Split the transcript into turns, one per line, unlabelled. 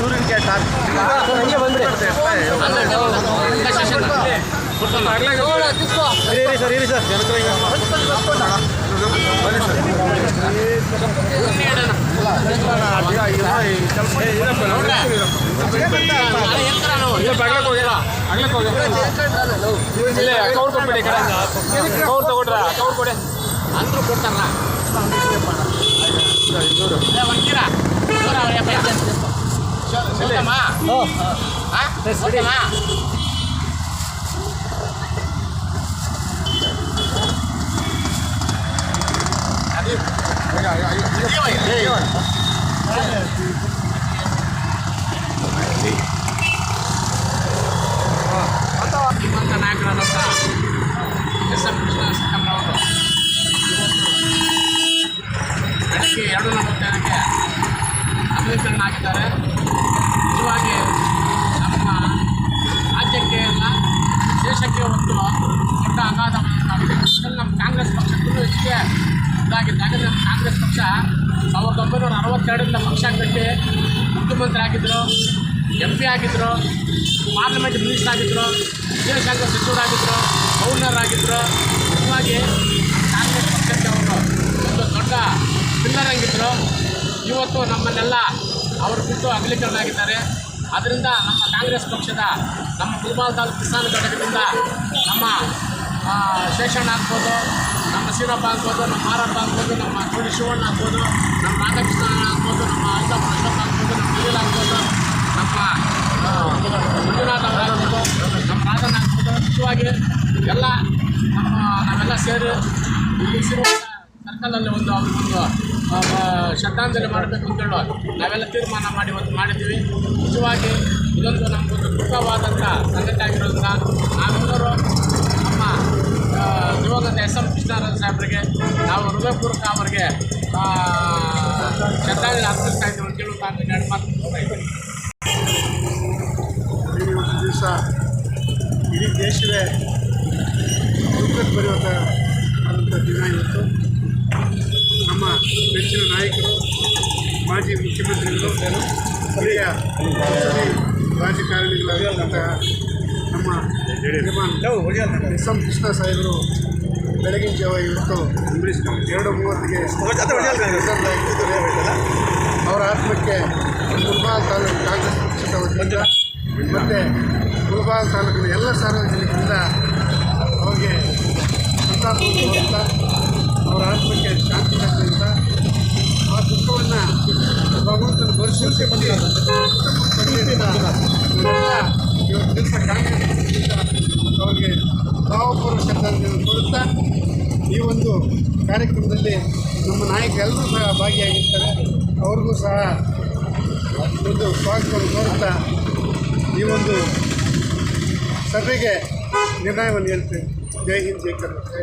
ಸೂರ್ಯನ ಕೇಟ ಹಂಗೆ ಇರಿ ಸರ್ ಇರಿ ಸರ್
ಅಕೌಂಟ್ ಕೊಟ್ಬಿಡಿ ಅಕೌಂಟ್ ತಗೊಂಡ್ರ ಅಕೌಂಟ್ ಕೊಡಿ
ಅಂದ್ರೂ ಕೊಡ್ತಾರ ಶ್ರೀಮಂತ ನಾಯಕರಾದಂಥ ಎಸ್ ಎಂ ಕೃಷ್ಣ ಸಿಕ್ಕಮ್ಮನವರು ಬೆಳಗ್ಗೆ ಎರಡು ನಲವತ್ತೈದಕ್ಕೆ ಅಮರೀಕರಣ ಆಗಿದ್ದಾರೆ ನಿಜವಾಗಿ ನಮ್ಮ ರಾಜ್ಯಕ್ಕೆ ಅಲ್ಲ, ದೇಶಕ್ಕೆ ಒಂದು ದೊಡ್ಡ ಅಗಾಧವಾಗಿದೆ ಇದರಲ್ಲಿ ನಮ್ಮ ಕಾಂಗ್ರೆಸ್ ಪಕ್ಷಕ್ಕೂ ಹೆಚ್ಚಿಗೆ ಇದಾಗಿದೆ. ಯಾಕಂದರೆ ನಮ್ಮ ಕಾಂಗ್ರೆಸ್ ಪಕ್ಷ ಸಾವಿರದ ಒಂಬೈನೂರ ಅರವತ್ತೆರಡರಿಂದ ಪಕ್ಷ ಕಟ್ಟಿ ಮುಖ್ಯಮಂತ್ರಿ ಆಗಿದ್ದರು ಎಂ ಪಿ ಆಗಿದ್ದರು ಪಾರ್ಲಿಮೆಂಟ್ ಮಿನಿಸ್ಟರ್ ಆಗಿದ್ದರು ವಿದೇಶಾಂಗ ಸಚಿವರಾಗಿದ್ದರು ಗವರ್ನರ್ ಆಗಿದ್ದರು ನಿಜವಾಗಿ ಕಾಂಗ್ರೆಸ್ ಪಕ್ಷಕ್ಕೆ ಅವರು ಒಂದು ದೊಡ್ಡ ಪಿಲ್ಲರ್ ಆಗಿದ್ದರು ಇವತ್ತು ನಮ್ಮನ್ನೆಲ್ಲ ಅವರು ಬಿಟ್ಟು ಅಗಲೀಕರಣ ಆಗಿದ್ದಾರೆ ಅದರಿಂದ ನಮ್ಮ ಕಾಂಗ್ರೆಸ್ ಪಕ್ಷದ ನಮ್ಮ ಗುಲ್ಬಾಲ್ ತಾಲೂಕು ಕಿಸಾನ್ ಘಟಕದಿಂದ ನಮ್ಮ ಶೇಷಣ್ಣ ಆಗ್ಬೋದು, ನಮ್ಮ ಸೀರಪ್ಪ ಆಗ್ಬೋದು, ನಮ್ಮ ಮಾರಪ್ಪ ಆಗ್ಬೋದು, ನಮ್ಮ ಕೋಡಿ ಶಿವಣ್ಣ ಆಗ್ಬೋದು, ನಮ್ಮ ರಾಧಾಕೃಷ್ಣ ಆಗ್ಬೋದು, ನಮ್ಮ ಅಶೋಕ್ ಅಶೋಕ್ ಆಗ್ಬೋದು, ನಮ್ಮ ನಿಖಿಲ್ ಆಗ್ಬೋದು, ನಮ್ಮ ಮಂಜುನಾಥ ಅವರಾಗ್ಬೋದು ನಮ್ಮ ರಾಧನ್ ಆಗ್ಬೋದು. ಮುಖ್ಯವಾಗಿ ಎಲ್ಲ ನಮ್ಮ, ನಾವೆಲ್ಲ ಸೇರಿ ಇಲ್ಲಿ ಸಿರುವ ಸರ್ಕಲಲ್ಲಿ ಒಂದು ಆ, ಶ್ರದ್ಧಾಂಜಲಿ ಮಾಡಬೇಕು ಹೇಳುವ. ನಾವೆಲ್ಲ ತೀರ್ಮಾನ ಮಾಡಿ ಒಂದು ಮಾಡಿದ್ದೀವಿ. ನಿಜವಾಗಿ ಇದೊಂದು ನಮಗೊಂದು ದುಃಖವಾದಂಥ ಸಂಗತಿ ಆಗಿರೋದ್ರಿಂದ ನಾವೆಲ್ಲರೂ ನಮ್ಮ ದಿವಂಗತ ಎಸ್ ಎಂ ಕೃಷ್ಣಾರಾಯಣ ಸಾಹೇಬರಿಗೆ ನಾವು ಹೃದಯಪೂರ್ವಕ ಅವರಿಗೆ ಶ್ರದ್ಧಾಂಜಲಿ ಅರ್ಪಿಸ್ತಾ ಇದ್ದೀವಿ ಅಂತೇಳಿ ನಾನು ಎರಡು ಮಾತು
ಒಂದು ದಿವಸ ಇಡೀ ದೇಶವೇ ಹಿರಿಯ ಸಂಸದೀಯ ರಾಜಕಾರಣಿಗಳಾಗಿರುವಂತಹ ನಮ್ಮ ಎಸ್ ಎಂ ಕೃಷ್ಣ ಸಾಹೇಬರು ಬೆಳಗಿನ ಜಾವ ಇವತ್ತು ಎರಡು ಮೂವತ್ತಿಗೆ. ಅವರ ಆತ್ಮಕ್ಕೆ ಮುಲ್ಬಾಲ್ ತಾಲೂಕು ಕಾಂಗ್ರೆಸ್ ಪಕ್ಷದ ವತಿಯಿಂದ ಮತ್ತು ಮುಲ್ಬಾಲ್ ತಾಲೂಕಿನ ಎಲ್ಲ ಸಾರ್ವಜನಿಕರಿಂದ ಅವರಿಗೆ ಸಂತಾಪ ಅವರ ಆತ್ಮಕ್ಕೆ ಶಾಂತಿ ಭಗವಂತನ ಪರಿಶೀಲಿಸಿ ಬಂದು ದಿವಸ ಕಾಂಗ್ರೆಸ್ ಅವರಿಗೆ ಭಾವಪೂರ್ವ ಶ್ರದ್ಧಾಂಜಲಿ ಕೊಡುತ್ತಾ ಈ ಒಂದು ಕಾರ್ಯಕ್ರಮದಲ್ಲಿ ನಮ್ಮ ನಾಯಕರೆಲ್ಲರೂ ಸಹ ಭಾಗಿಯಾಗಿರ್ತಾರೆ. ಅವ್ರಿಗೂ ಸಹ ಒಂದು ಸ್ವಾಗತವನ್ನು ಕೋರುತ್ತಾ ಈ ಒಂದು ಸಭೆಗೆ ನಿರ್ಣಯವನ್ನು ಹೇಳ್ತೇವೆ ಜೈ ಹಿಂದ್, ಜೈ ಕರ್ನಾಟಕ.